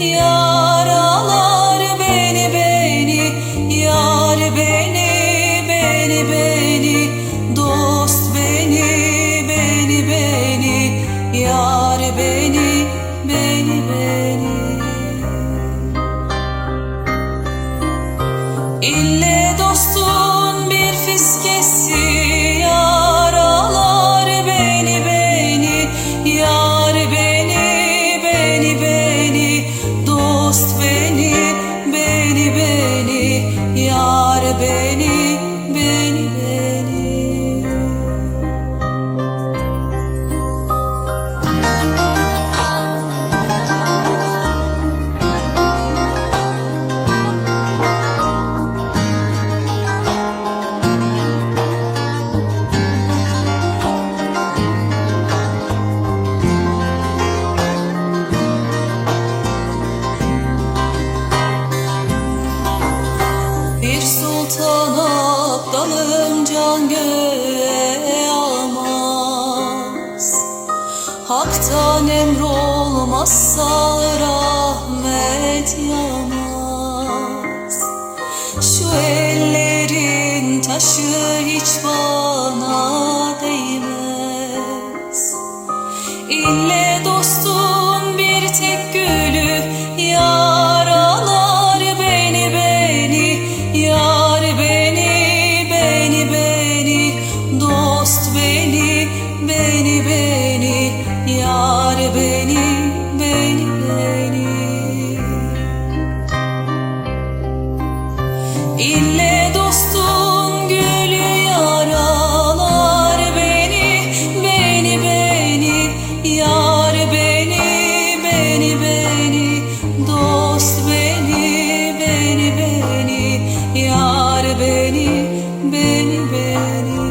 yaralar beni beni yar beni beni beni dost beni beni beni yar beni beni beni Hak'tan emrolmazsa rahmet yağmaz Şu ellerin taşı hiç bana değmez. İlle dostun bir tek gülü yaralar beni beni yar beni beni beni dost beni beni beni Yar beni, beni, beni. İlle dostun gülü yaralar beni, beni, beni. Yar beni, beni, beni. Dost beni, beni, beni. Yar beni, beni, beni.